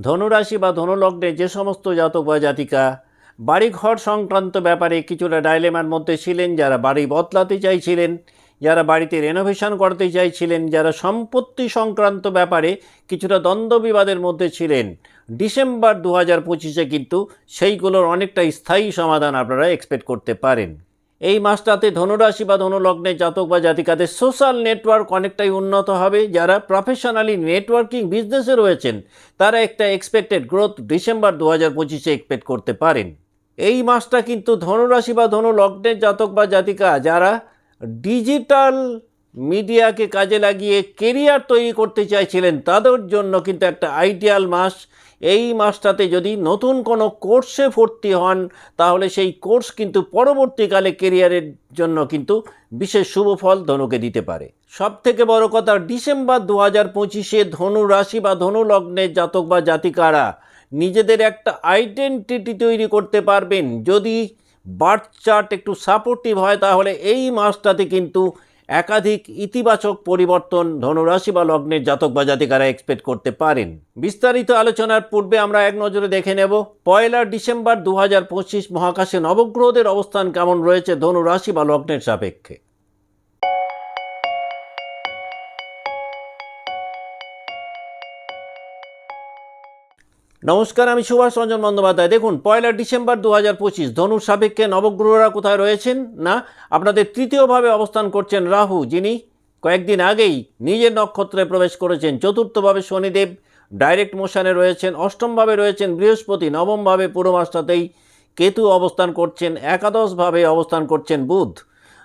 ধনুরাশি বা ধনুলগ্নে যে সমস্ত জাতক বা জাতিকা বাড়িঘর সংক্রান্ত ব্যাপারে কিছুটা ডাইলেমার মধ্যে ছিলেন, যারা বাড়ি বদলাতে চাইছিলেন, যারা বাড়িতে রেনোভেশন করতে চাইছিলেন, যারা সম্পত্তি সংক্রান্ত ব্যাপারে কিছুটা দ্বন্দ্ব বিবাদের মধ্যে ছিলেন। ডিসেম্বর দু হাজার পঁচিশে কিন্তু সেইগুলোর অনেকটা স্থায়ী সমাধান আপনারা এক্সপেক্ট করতে পারেন। এই মাসটাতে ধনুরাশি বা ধনুলগ্নের জাতক বা জাতিকাদের সোশ্যাল নেটওয়ার্ক অনেকটাই উন্নত হবে। যারা প্রফেশনালি নেটওয়ার্কিং বিজনেসে রয়েছেন, তারা একটা এক্সপেক্টেড গ্রোথ ডিসেম্বর দু হাজার পঁচিশে এক্সপেক্ট করতে পারেন। এই মাসটা কিন্তু ধনুরাশি বা ধনুলগ্নের জাতক বা জাতিকা, যারা ডিজিটাল মিডিয়াকে কাজে লাগিয়ে কেরিয়ার তৈরি করতে চাইছিলেন, তাদের জন্য কিন্তু একটা আইডিয়াল মাস। এই মাসটাতে যদি নতুন কোনো কোর্সে ভর্তি হন, তাহলে সেই কোর্স কিন্তু পরবর্তীকালে কেরিয়ারের জন্য কিন্তু বিশেষ শুভ ফল ধনুকে দিতে পারে। সব থেকে বড় কথা, ডিসেম্বর দু হাজার পঁচিশে ধনু রাশি বা ধনু লগ্নের জাতক বা জাতিকারা নিজেদের একটা আইডেন্টিটি তৈরি করতে পারবেন। যদি বার্থ চার্ট একটু সাপোর্টিভ হয়, তাহলে এই মাসটাতে কিন্তু একাধিক ইতিবাচক পরিবর্তন ধনুরাশি বা লগ্নের জাতক বা জাতিকারা এক্সপেক্ট করতে পারেন। বিস্তারিত আলোচনার পূর্বে আমরা এক নজরে দেখে নেব, পয়লা ডিসেম্বর দু হাজার পঁচিশ মহাকাশে নবগ্রহদের অবস্থান কেমন রয়েছে ধনুরাশি বা লগ্নের সাপেক্ষে। নমস্কার, আমি সুভাষ রঞ্জন বন্দ্যোপাধ্যায়। দেখুন, পয়লা ডিসেম্বর দু হাজার পঁচিশ ধনুর সাপেক্ষে নবগ্রহরা কোথায় রয়েছেন? না, আপনাদের তৃতীয়ভাবে অবস্থান করছেন রাহু, যিনি কয়েকদিন আগেই নিজের নক্ষত্রে প্রবেশ করেছেন। চতুর্থভাবে শনিদেব, ডাইরেক্ট মোশনে রয়েছেন। অষ্টমভাবে রয়েছেন বৃহস্পতি, নবমভাবে পুরো মাসটাতেই কেতু অবস্থান করছেন। একাদশভাবে অবস্থান করছেন বুধ।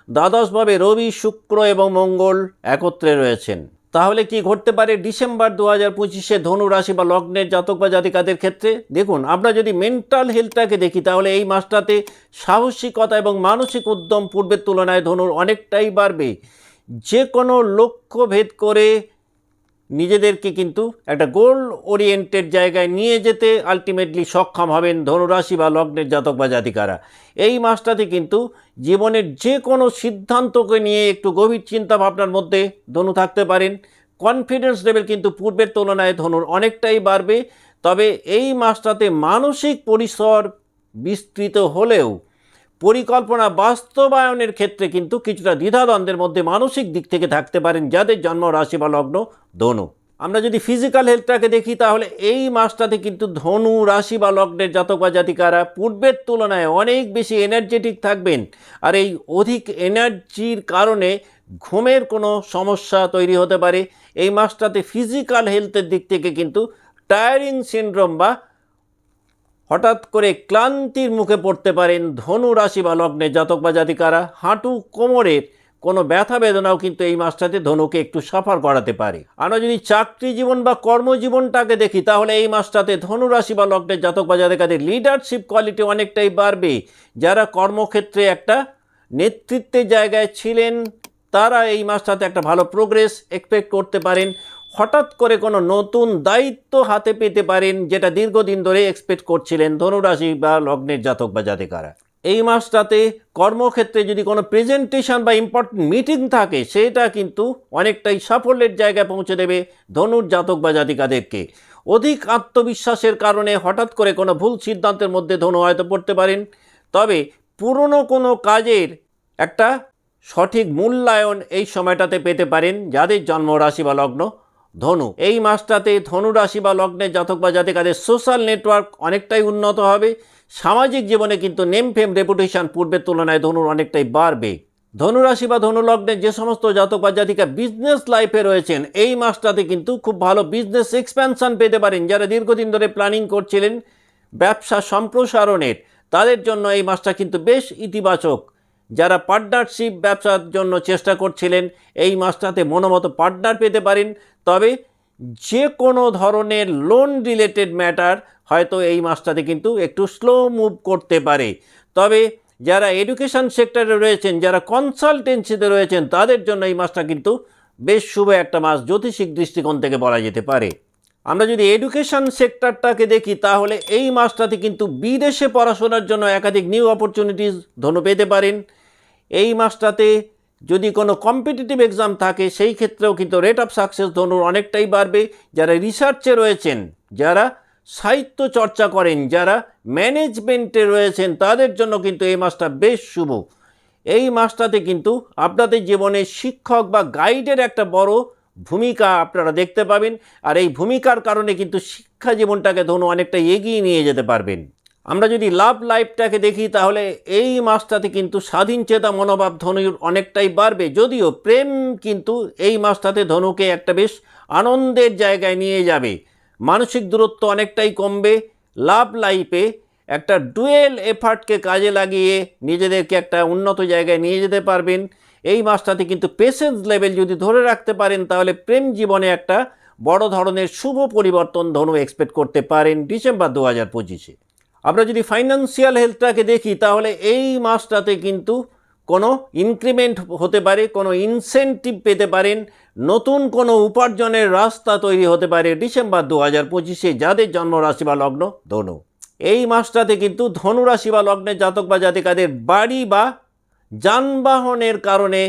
দ্বাদশভাবে রবি, শুক্র এবং মঙ্গল একত্রে রয়েছেন। তাহলে কি ঘটতে পারে ডিসেম্বর দু হাজার পঁচিশে ধনুরাশি বা লগ্নের জাতক বা জাতিকাদের ক্ষেত্রে? দেখুন, আমরা যদি মেন্টাল হেলথটাকে দেখি, তাহলে এই মাসটাতে সাহসিকতা এবং মানসিক উদ্যম পূর্বের তুলনায় ধনুর অনেকটাই বাড়বে। যে কোনো লক্ষ্য ভেদ করে নিজেদেরকে কিন্তু একটা গোল ওরিয়েন্টেড জায়গায় নিয়ে যেতে আলটিমেটলি সক্ষম হবেন ধনুরাশি বা লগ্নের জাতক বা জাতিকারা। এই মাসটাতে কিন্তু জীবনের যে কোনো সিদ্ধান্তকে নিয়ে একটু গভীর চিন্তা ভাবনার মধ্যে ধনু থাকতে পারেন। কনফিডেন্স লেভেল কিন্তু পূর্বের তুলনায় ধনুর অনেকটাই বাড়বে। তবে এই মাসটাতে মানসিক পরিসর বিস্তৃত হলেও পরিকল্পনা বাস্তবায়নের ক্ষেত্রে কিন্তু কিছুটা দ্বিধাদ্বন্দ্বের মধ্যে মানসিক দিক থেকে থাকতে পারেন যাদের জন্ম রাশি বা লগ্ন ধনু। আমরা যদি ফিজিক্যাল হেলথটাকে দেখি, তাহলে এই মাসটাতে কিন্তু ধনু রাশি বা লগ্নের জাতক বা জাতিকারা পূর্বের তুলনায় অনেক বেশি এনার্জেটিক থাকবেন। আর এই অধিক এনার্জির কারণে ঘুমের কোনো সমস্যা তৈরি হতে পারে। এই মাসটাতে ফিজিক্যাল হেলথের দিক থেকে কিন্তু টায়ারিং সিন্ড্রোম বা হঠাৎ করে ক্লান্তির মুখে পড়তে পারেন ধনু রাশি বা লগ্নে জাতক বা জাতিকারা। হাঁটু কোমরের কোনো ব্যথা বেদনাও কিন্তু এই মাসটাতে ধনুকে একটু সাফার করাতে পারে। আমরা যদি চাকরি জীবন বা কর্মজীবনটাকে দেখি, তাহলে এই মাসটাতে ধনু রাশি বা লগ্নের জাতক বা জাতিকাদের লিডারশিপ কোয়ালিটি অনেকটাই বাড়বে। যারা কর্মক্ষেত্রে একটা নেতৃত্বের জায়গায় ছিলেন, তারা এই মাসটাতে একটা ভালো প্রোগ্রেস এক্সপেক্ট করতে পারেন। হঠাৎ করে কোনো নতুন দায়িত্ব হাতে পেতে পারেন যেটা দীর্ঘদিন ধরে এক্সপেক্ট করছিলেন ধনুরাশি বা লগ্নের জাতক বা জাতিকারা। এই মাসটাতে কর্মক্ষেত্রে যদি কোনো প্রেজেন্টেশন বা ইম্পর্টেন্ট মিটিং থাকে, সেটা কিন্তু অনেকটাই সাফল্যের জায়গায় পৌঁছে দেবে ধনুর জাতক বা জাতিকাদেরকে। অধিক আত্মবিশ্বাসের কারণে হঠাৎ করে কোনো ভুল সিদ্ধান্তের মধ্যে ধনু হয়তো পড়তে পারেন। তবে পুরনো কোনো কাজের একটা সঠিক মূল্যায়ন এই সময়টাতে পেতে পারেন যাদের জন্মরাশি বা লগ্ন ধনু, এই মাসটাতে ধনু রাশি বা লগ্নের জাতক বা জাতিকাদের সোশ্যাল নেটওয়ার্ক অনেকটাই উন্নত হবে। সামাজিক জীবনে কিন্তু নেম ফেম রেপুটেশন পূর্বের তুলনায় ধনুর অনেকটাই বাড়বে। ধনুরাশি বা ধনু লগ্নের যে সমস্ত জাতক বা জাতিকা বিজনেস লাইফে রয়েছেন, এই মাসটাতে কিন্তু খুব ভালো বিজনেস এক্সপ্যানশন পেতে পারেন। যারা দীর্ঘদিন ধরে প্ল্যানিং করছিলেন ব্যবসা সম্প্রসারণের, তাদের জন্য এই মাসটা কিন্তু বেশ ইতিবাচক। যারা পার্টনারশিপ ব্যবসার জন্য চেষ্টা করছিলেন, এই মাসটাতে মনোমতো পার্টনার পেতে পারেন। তবে যে কোনো ধরনের লোন রিলেটেড ম্যাটার হয়তো এই মাসটাতে কিন্তু একটু স্লো মুভ করতে পারে। তবে যারা এডুকেশন সেক্টরে রয়েছেন, যারা কনসালটেন্সিতে রয়েছেন, তাদের জন্য এই মাসটা কিন্তু বেশ শুভ একটা মাস জ্যোতিষিক দৃষ্টিকোণ থেকে বলা যেতে পারে। আমরা যদি এডুকেশন সেক্টরটাকে দেখি, তাহলে এই মাসটাতে কিন্তু বিদেশে পড়াশোনার জন্য একাধিক নিউ অপরচুনিটিস ধনু পেতে পারেন। এই মাসটাতে যদি কোনো কম্পিটিটিভ এক্সাম থাকে, সেই ক্ষেত্রেও কিন্তু রেট অফ সাকসেস ধনুর অনেকটাই বাড়বে। যারা রিসার্চে রয়েছেন, যারা সাহিত্য চর্চা করেন, যারা ম্যানেজমেন্টে রয়েছেন, তাদের জন্য কিন্তু এই মাসটা বেশ শুভ। এই মাসটাতে কিন্তু আপনাদের জীবনে শিক্ষক বা গাইডের একটা বড় ভূমিকা আপনারা দেখতে পাবেন। আর এই ভূমিকার কারণে কিন্তু শিক্ষা জীবনটাকে ধনু অনেকটা এগিয়ে নিয়ে যেতে পারবেন। আমরা যদি লাভ লাইফটাকে দেখি, তাহলে এই মাসটাতে কিন্তু স্বাধীন চেতা মনোভাব ধনুর অনেকটাই বাড়বে। যদিও প্রেম কিন্তু এই মাসটাতে ধনুকে একটা বেশ আনন্দের জায়গায় নিয়ে যাবে। মানসিক দূরত্ব অনেকটাই কমবে। লাভ লাইফে একটা ডুয়েল এফার্টকে কাজে লাগিয়ে নিজেদেরকে একটা উন্নত জায়গায় নিয়ে যেতে পারবেন। এই মাসটাতে কিন্তু পেশেন্স লেভেল যদি ধরে রাখতে পারেন, তাহলে প্রেম জীবনে একটা বড় ধরনের শুভ পরিবর্তন ধনু এক্সপেক্ট করতে পারেন ডিসেম্বর দু হাজার পঁচিশে। আমরা যদি ফাইন্যান্সিয়াল হেলথটাকে দেখি, তাহলে এই মাসটাতে কিন্তু কোনো ইনক্রিমেন্ট হতে পারে, কোনো ইনসেন্টিভ পেতে পারেন, নতুন কোনো উপার্জনের রাস্তা তৈরি হতে পারে ডিসেম্বর দু হাজার পঁচিশে, যাদের জন্মরাশি বা লগ্ন ধনু। এই মাসটাতে কিন্তু ধনুরাশি বা লগ্নের জাতক বা জাতিকাদের বাড়ি বা যানবাহনের কারণে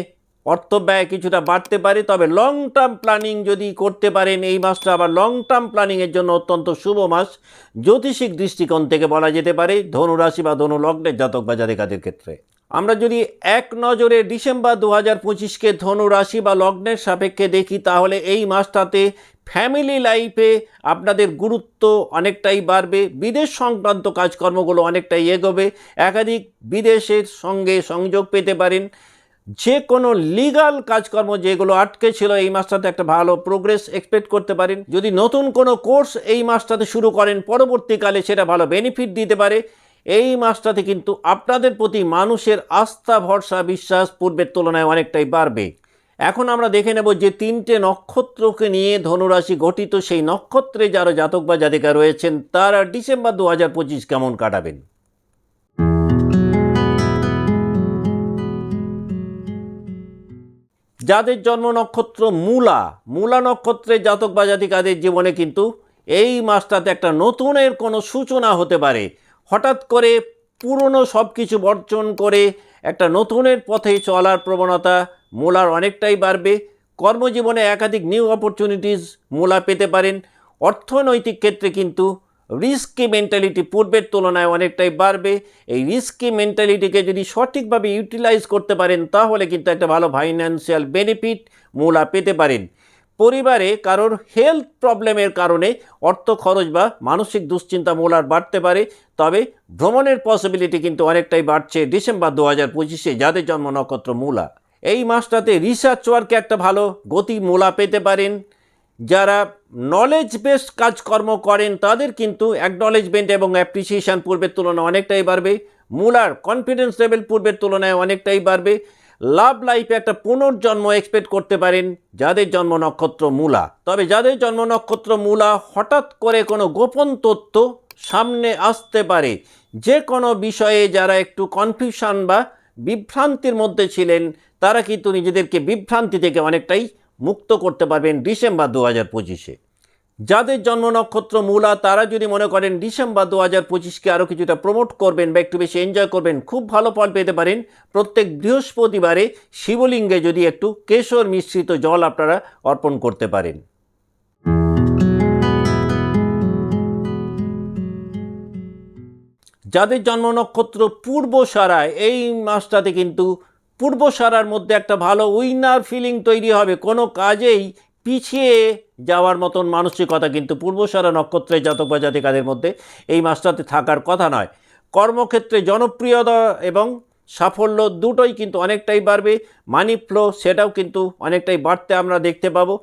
অর্থ ব্যয় কিছুটা বাড়তে পারে, তবে লং টার্ম প্ল্যানিং যদি করতে পারেন, এই মাসটা আবার লং টার্ম প্ল্যানিংয়ের জন্য অত্যন্ত শুভ মাস। জ্যোতিষিক দৃষ্টিকোণ থেকে বলা যেতে পারে ধনুরাশি বা ধনু লগ্নের জাতক বা জাতিকাদের ক্ষেত্রে। আমরা যদি এক নজরে ডিসেম্বর দু হাজার পঁচিশকে ধনু রাশি বা লগ্নের সাপেক্ষে দেখি, তাহলে এই মাসটাতে ফ্যামিলি লাইফে আপনাদের গুরুত্ব অনেকটাই বাড়বে, বিদেশ সংক্রান্ত কাজকর্মগুলো অনেকটাই এগোবে। একাধিক বিদেশের সঙ্গে সংযোগ পেতে পারেন। যে কোনো লিগাল কাজকর্ম যেগুলো আটকে ছিল এই মাসটাতে একটা ভালো প্রোগ্রেস এক্সপেক্ট করতে পারেন। যদি নতুন কোনো কোর্স এই মাসটাতে শুরু করেন, পরবর্তীকালে সেটা ভালো বেনিফিট দিতে পারে। এই মাসটাতে কিন্তু আপনাদের প্রতি মানুষের আস্থা, ভরসা, বিশ্বাস পূর্বের তুলনায় অনেকটাই বাড়বে। এখন আমরা দেখে নেব যে তিনটে নক্ষত্রকে নিয়ে ধনুরাশি গঠিত সেই নক্ষত্রে যারা জাতক বা জাতিকা রয়েছেন, তারা ডিসেম্বর দু হাজার পঁচিশ কেমন কাটাবেন? যাদের জন্ম নক্ষত্র মূলা মূলা নক্ষত্রের জাতক বা জাতিকাদের জীবনে কিন্তু এই মাসটাতে একটা নতুনের কোনো সূচনা হতে পারে। হঠাৎ করে পুরনো সব কিছু বর্জন করে একটা নতুনের পথে চলার প্রবণতা মূলার অনেকটাই বাড়বে। কর্মজীবনে একাধিক নিউ অপরচুনিটিস মূলা পেতে পারেন। অর্থনৈতিক ক্ষেত্রে কিন্তু রিস্কি মেন্টালিটি পূর্বের তুলনায় অনেকটাই বাড়বে। এই রিস্কি মেন্টালিটিকে যদি সঠিকভাবে ইউটিলাইজ করতে পারেন, তাহলে কিন্তু একটা ভালো ফাইন্যান্সিয়াল বেনিফিট মূলা পেতে পারেন। পরিবারে কারোর হেলথ প্রবলেমের কারণে অর্থ খরচ বা মানসিক দুশ্চিন্তা মূলার বাড়তে পারে। তবে ভ্রমণের পসিবিলিটি কিন্তু অনেকটাই বাড়ছে ডিসেম্বর দু হাজার পঁচিশে, যাদের জন্ম নক্ষত্র মূলা। এই মাসটাতে রিসার্চ ওয়ার্কে একটা ভালো গতি মূলা পেতে পারেন। যারা নলেজ বেসড কাজকর্ম করেন, তাদের কিন্তু অ্যাকনলেজমেন্ট এবং অ্যাপ্রিসিয়েশন পূর্বের তুলনায় অনেকটাই বাড়বে। মূলার কনফিডেন্স লেভেল পূর্বের তুলনায় অনেকটাই বাড়বে। লাভ লাইফে একটা পুনর্জন্ম এক্সপেক্ট করতে পারেন, যাদের জন্ম নক্ষত্র মূলা। তবে যাদের জন্ম নক্ষত্র মূলা, হঠাৎ করে কোনো গোপন তথ্য সামনে আসতে পারে, যে কোনো বিষয়ে যারা একটু কনফিউশন বা বিভ্রান্তির মধ্যে ছিলেন, তারা কিন্তু নিজেদেরকে বিভ্রান্তি থেকে অনেকটাই মুক্ত করতে পারবেন ডিসেম্বর দু হাজার পঁচিশে। যাদের জন্ম নক্ষত্র মূলা, তারা যদি মনে করেন ডিসেম্বর দু হাজার পঁচিশকে আরও কিছুটা প্রমোট করবেন বা একটু বেশি এনজয় করবেন, খুব ভালো ফল পেতে পারেন। প্রত্যেক বৃহস্পতিবারে শিবলিঙ্গে যদি একটু কেশর মিশ্রিত জল আপনারা অর্পণ করতে পারেন। যাদের জন্ম নক্ষত্র পূর্ব সারায়, এই মাসটাতে কিন্তু পূর্ব সারার মধ্যে একটা ভালো উইনার ফিলিং তৈরি হবে। কোনো কাজেই পিছিয়ে যাওয়ার মতন মানসিকতা কিন্তু পূর্বসারা নক্ষত্রের জাতক বা জাতিকাদের মধ্যে এই মাসটাতে থাকার কথা নয়। কর্মক্ষেত্রে জনপ্রিয়তা এবং সাফল্য দুটোই কিন্তু অনেকটাই বাড়বে। মানি ফ্লো সেটাও কিন্তু অনেকটাই বাড়তে আমরা দেখতে পাবো।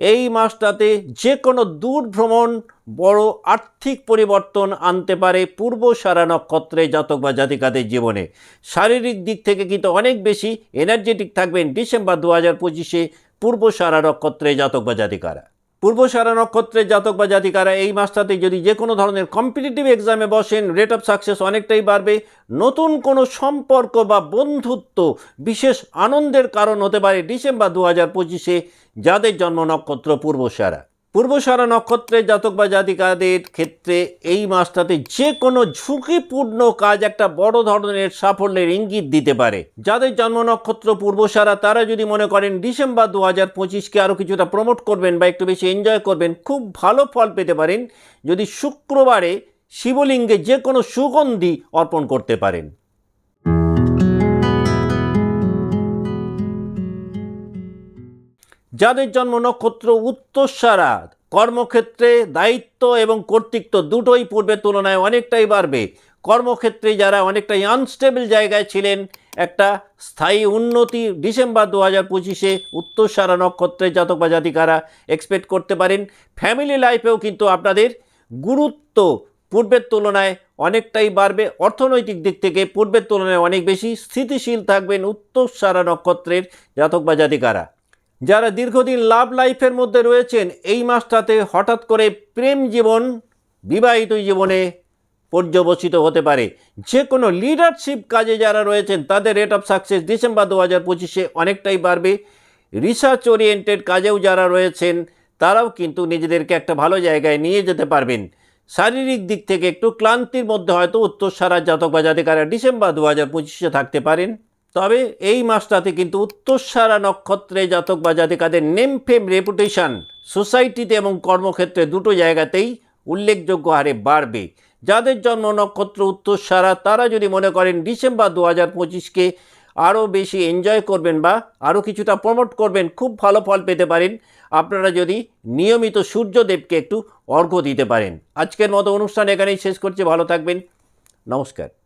এই মাসটাতে যে কোনো দূর ভ্রমণ বড় আর্থিক পরিবর্তন আনতে পারে পূর্ব সারা নক্ষত্রে জাতক বা জাতিকাদের জীবনে। শারীরিক দিক থেকে কিন্তু অনেক বেশি এনার্জেটিক থাকবেন ডিসেম্বর দু হাজার পঁচিশে পূর্ব সারা নক্ষত্রে জাতক বা জাতিকারা। পূর্ব সারা নক্ষত্রের জাতক বা জাতিকারা এই মাসটাতে যদি যে কোনো ধরনের কম্পিটিটিভ এক্সামে বসেন রেট অফ সাকসেস অনেকটাই বাড়বে। নতুন কোনো সম্পর্ক বা বন্ধুত্ব বিশেষ আনন্দের কারণ হতে পারে ডিসেম্বর দু হাজার পঁচিশে, যাদের জন্ম নক্ষত্র পূর্ব সারা। পূর্বসারা নক্ষত্রের জাতক বা জাতিকাদের ক্ষেত্রে এই মাসটাতে যে কোনো ঝুঁকিপূর্ণ কাজ একটা বড় ধরনের সাফল্যের ইঙ্গিত দিতে পারে। যাদের জন্ম নক্ষত্র পূর্বসারা তারা যদি মনে করেন ডিসেম্বর দু হাজার পঁচিশকে আরও কিছুটা প্রমোট করবেন বা একটু বেশি এনজয় করবেন, খুব ভালো ফল পেতে পারেন। যদি শুক্রবারে শিবলিঙ্গে যে কোনো সুগন্ধি অর্পণ করতে পারেন। যাদের জন্ম নক্ষত্র উত্তরসারা, কর্মক্ষেত্রে দায়িত্ব এবং কর্তৃত্ব দুটোই পূর্বের তুলনায় অনেকটাই বাড়বে। কর্মক্ষেত্রে যারা অনেকটাই আনস্টেবল জায়গায় ছিলেন, একটা স্থায়ী উন্নতি ডিসেম্বর দু হাজার পঁচিশে উত্তরসারা নক্ষত্রের জাতক বা জাতিকারা এক্সপেক্ট করতে পারেন। ফ্যামিলি লাইফেও কিন্তু আপনাদের গুরুত্ব পূর্বের তুলনায় অনেকটাই বাড়বে। অর্থনৈতিক দিক থেকে পূর্বের তুলনায় অনেক বেশি স্থিতিশীল থাকবেন উত্তরসারা নক্ষত্রের জাতক বা জাতিকারা। যারা দীর্ঘদিন লাভ লাইফের মধ্যে রয়েছেন, এই মাসটাতে হঠাৎ করে প্রেম জীবন, বিবাহিত জীবনে পর্যবসিত হতে পারে। যে কোনো লিডারশিপ কাজে যারা রয়েছেন, তাদের রেট অফ সাকসেস ডিসেম্বর দু হাজার পঁচিশে অনেকটাই বাড়বে। রিসার্চ ওরিয়েন্টেড কাজেও যারা রয়েছেন, তারাও কিন্তু নিজেদেরকে একটা ভালো জায়গায় নিয়ে যেতে পারবেন। শারীরিক দিক থেকে একটু ক্লান্তির মধ্যে হয়তো উত্তর সারা জাতক বা জাতিকারা ডিসেম্বর দু হাজার পঁচিশে থাকতে পারেন। তবে এই মাসটাতে কিন্তু উত্তরসারা নক্ষত্রে জাতক বা জাতিকাদের নেম ফেম রেপুটেশন সোসাইটিতে এবং কর্মক্ষেত্রে দুটো জায়গাতেই উল্লেখযোগ্য হারে বাড়বে। যাদের জন্ম নক্ষত্র উত্তরসারা, তারা যদি মনে করেন ডিসেম্বর দু হাজার পঁচিশকে আরও বেশি এনজয় করবেন বা আরও কিছুটা প্রমোট করবেন, খুব ভালো ফল পেতে পারেন। আপনারা যদি নিয়মিত সূর্যদেবকে একটু অর্ঘ্য দিতে পারেন। আজকের মতো অনুষ্ঠান এখানেই শেষ করছি। ভালো থাকবেন। নমস্কার।